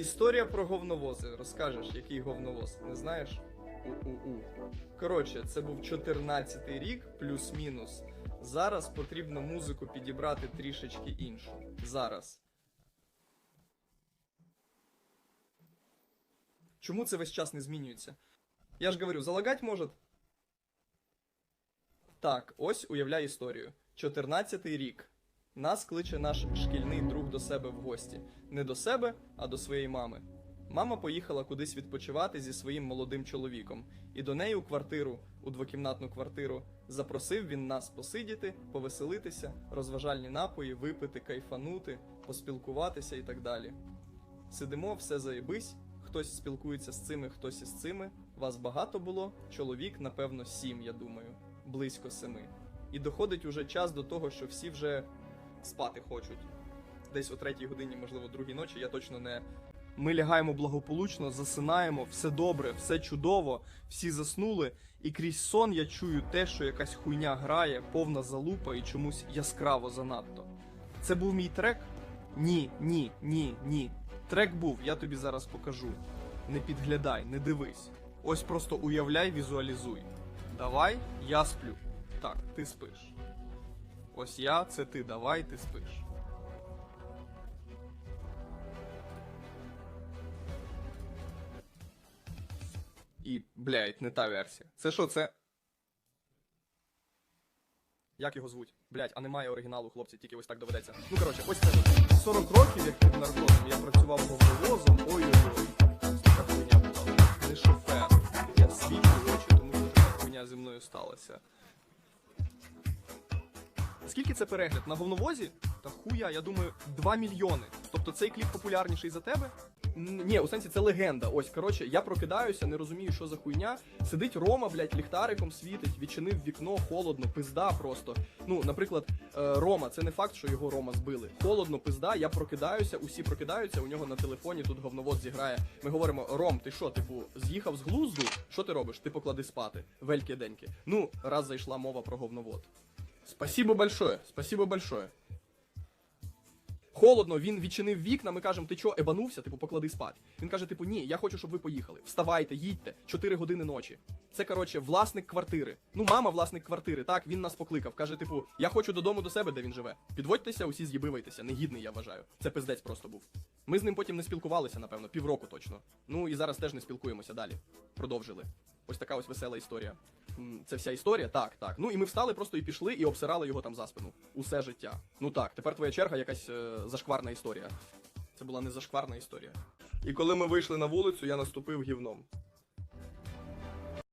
Історія про говновози. Розкажеш, який говновоз? Не знаєш? У-у-у. Коротше, це був 14-й рік, плюс-мінус. Зараз потрібно музику підібрати трішечки іншу. Зараз. Чому це весь час не змінюється? Я ж говорю, залагать може. Так, ось уявляй історію. 14-й рік. Нас кличе наш шкільний друг до себе в гості. Не до себе, а до своєї мами. Мама поїхала кудись відпочивати зі своїм молодим чоловіком, і до неї у квартиру, у двокімнатну квартиру, запросив він нас посидіти, повеселитися, розважальні напої, випити, кайфанути, поспілкуватися і так далі. Сидимо, все заєбись, хтось спілкується з цими, хтось із цими. Вас багато було, чоловік, напевно, сім, я думаю, близько семи. І доходить уже час до того, що всі вже спати хочуть. Десь о третій годині, можливо, другій ночі, я точно не. Ми лягаємо благополучно, засинаємо, все добре, все чудово, всі заснули, і крізь сон я чую те, що якась хуйня грає, повна залупа і чомусь яскраво занадто. Це був мій трек? Ні, ні, ні, ні. Трек був, я тобі зараз покажу. Не підглядай, не дивись. Ось просто уявляй, візуалізуй. Давай, я сплю. Так, ти спиш. Ось я, це ти, давай, ти спиш. І, блядь, не та версія. Це що, це. Як його звуть? Блядь, а немає оригіналу, хлопці, тільки ось так доведеться. Ну коротше, ось це 40 років, як під наркозом, я працював головозом, ой-ой-ой. Така хуйня була. Не шофер. Я світлі очі, тому що така хуйня зі мною сталася. Скільки це перегляд? На говновозі? Та хуя, я думаю, 2 мільйони. Тобто цей кліп популярніший за тебе? Ні, у сенсі це легенда. Ось, коротше, я прокидаюся, не розумію, що за хуйня. Сидить Рома, блядь, ліхтариком світить, відчинив вікно, холодно, пизда просто. Ну, наприклад, е, Рома, це не факт, що його Рома збили. Холодно, пизда, я прокидаюся, усі прокидаються, у нього на телефоні тут говновоз зіграє. Ми говоримо: Ром, ти що, типу, з'їхав з глузду? Що ти робиш? Ти поклади спати. Вельки деньки. Ну, раз зайшла мова про говновод. Спасибо большое, спасибо большое. Холодно, він відчинив вікна, ми кажемо, ти чо, ебанувся, типу, поклади спати. Він каже, типу, ні, я хочу, щоб ви поїхали. Вставайте, їдьте, 4 години ночі. Це, коротше, власник квартири. Ну, мама власник квартири, так, він нас покликав. Каже, типу, я хочу додому до себе, де він живе. Підводьтеся, усі з'їбивайтеся, негідний, я вважаю. Це пиздець просто був. Ми з ним потім не спілкувалися, напевно, півроку точно. Ну і зараз теж не спілкуємося далі. Продовжили. Ось така ось весела історія. Це вся історія? Так, так. Ну і ми встали просто і пішли, і обсирали його там за спину. Усе життя. Ну так, тепер твоя черга якась е, зашкварна історія. Це була не зашкварна історія. І коли ми вийшли на вулицю, я наступив гівном.